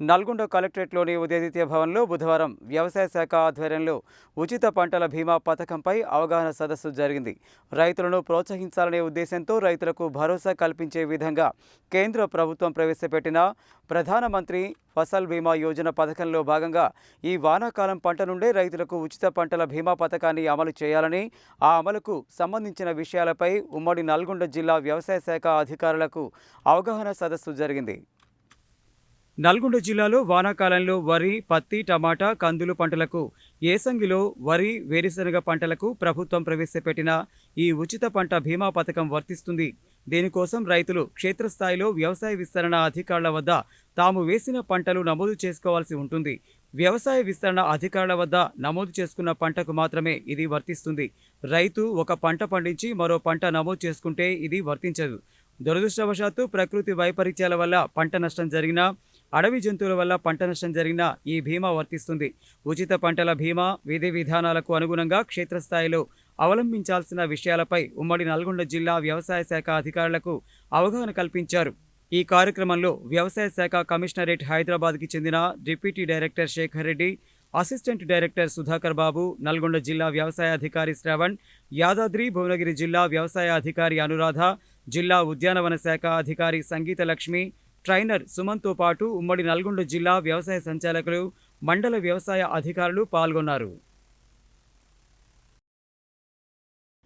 నల్గొండ కలెక్టరేట్లోని ఉదయదిత్య భవన్లో బుధవారం వ్యవసాయ శాఖ ఆధ్వర్యంలో ఉచిత పంటల బీమా పథకంపై అవగాహన సదస్సు జరిగింది. రైతులను ప్రోత్సహించాలనే ఉద్దేశంతో రైతులకు భరోసా కల్పించే విధంగా కేంద్ర ప్రభుత్వం ప్రవేశపెట్టిన ప్రధానమంత్రి ఫసల్ బీమా యోజన పథకంలో భాగంగా ఈ వానాకాలం పంట నుండే రైతులకు ఉచిత పంటల బీమా పథకాన్ని అమలు చేయాలని ఆ అమలుకు సంబంధించిన విషయాలపై ఉమ్మడి నల్గొండ జిల్లా వ్యవసాయ శాఖ అధికారులకు అవగాహన సదస్సు జరిగింది. నల్గొండ జిల్లాలో వానాకాలంలో వరి పత్తి టమాటా కందులు పంటలకు ఏసంగిలో వరి వేరుశనగ పంటలకు ప్రభుత్వం ప్రవేశపెట్టిన ఈ ఉచిత పంట బీమా పథకం వర్తిస్తుంది. దీనికోసం రైతులు క్షేత్రస్థాయిలో వ్యవసాయ విస్తరణ అధికారుల వద్ద తాము వేసిన పంటలు నమోదు చేసుకోవాల్సి ఉంటుంది. వ్యవసాయ విస్తరణ అధికారుల వద్ద నమోదు చేసుకున్న పంటకు మాత్రమే ఇది వర్తిస్తుంది. రైతు ఒక పంట పండించి మరో పంట నమోదు చేసుకుంటే ఇది వర్తించదు. దురదృష్టవశాత్తు ప్రకృతి వైపరీత్యాల వల్ల పంట నష్టం జరిగినా అడవి జంతువుల వల్ల పంట నష్టం జరిగినా ఈ బీమా వర్తిస్తుంది. ఉచిత పంటల బీమా విధి విధానాలకు అనుగుణంగా క్షేత్రస్థాయిలో అవలంబించాల్సిన విషయాలపై ఉమ్మడి నల్గొండ జిల్లా వ్యవసాయ శాఖ అధికారులకు అవగాహన కల్పించారు. ఈ కార్యక్రమంలో వ్యవసాయ శాఖ కమిషనరేట్ హైదరాబాద్కి చెందిన deputy director Shekhar Reddy assistant director Sudhakar Babu Nalgonda జిల్లా వ్యవసాయ అధికారి శ్రవణ్ యాదాద్రి భువనగిరి జిల్లా వ్యవసాయ అధికారి అనురాధ జిల్లా ఉద్యానవన శాఖ అధికారి సంగీత లక్ష్మి ట్రైనర్ సుమన్తో పాటు ఉమ్మడి నల్గొండ జిల్లా వ్యవసాయ సంచాలకులు మండల వ్యవసాయ అధికారులు పాల్గొన్నారు.